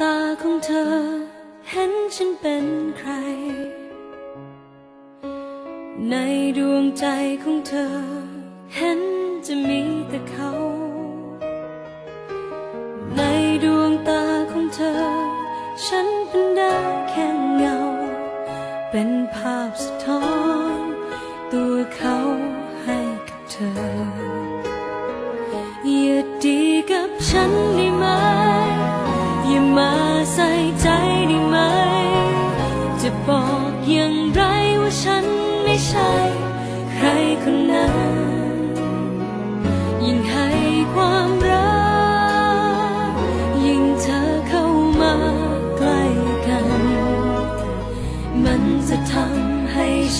ตาของเธอ เห็นฉันเป็นใคร ในดวงใจของเธอ เห็นจะมีแต่เขา ในดวงตาของเธอ ฉันเป็นได้แค่เงา เป็นภาพสะท้อน ตัวเขาให้กับเธออย่าดีกับฉันได้ไหม ใส่ใจได้ไหม จะบอกอย่างไรว่าฉันไม่ใช่ ใครคนนั้น ยิ่งให้ความรัก ยิ่งเธอเข้ามาใกล้กัน มันจะทำให้ฉ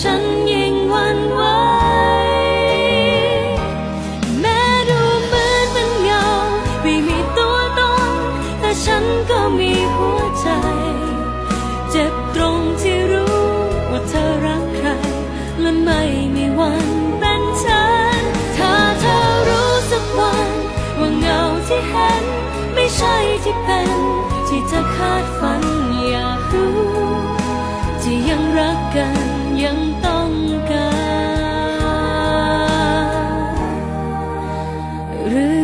เจ็บตรงที่รู้ว่าเธอรักใคร และไม่มีวันเป็นฉัน ถ้าเธอรู้สักวันว่าเงาที่เห็น ไม่ใช่ที่เป็น ที่เธอคาดฝันอยากรู้ที่ยังรักกันยังต้องการหรือ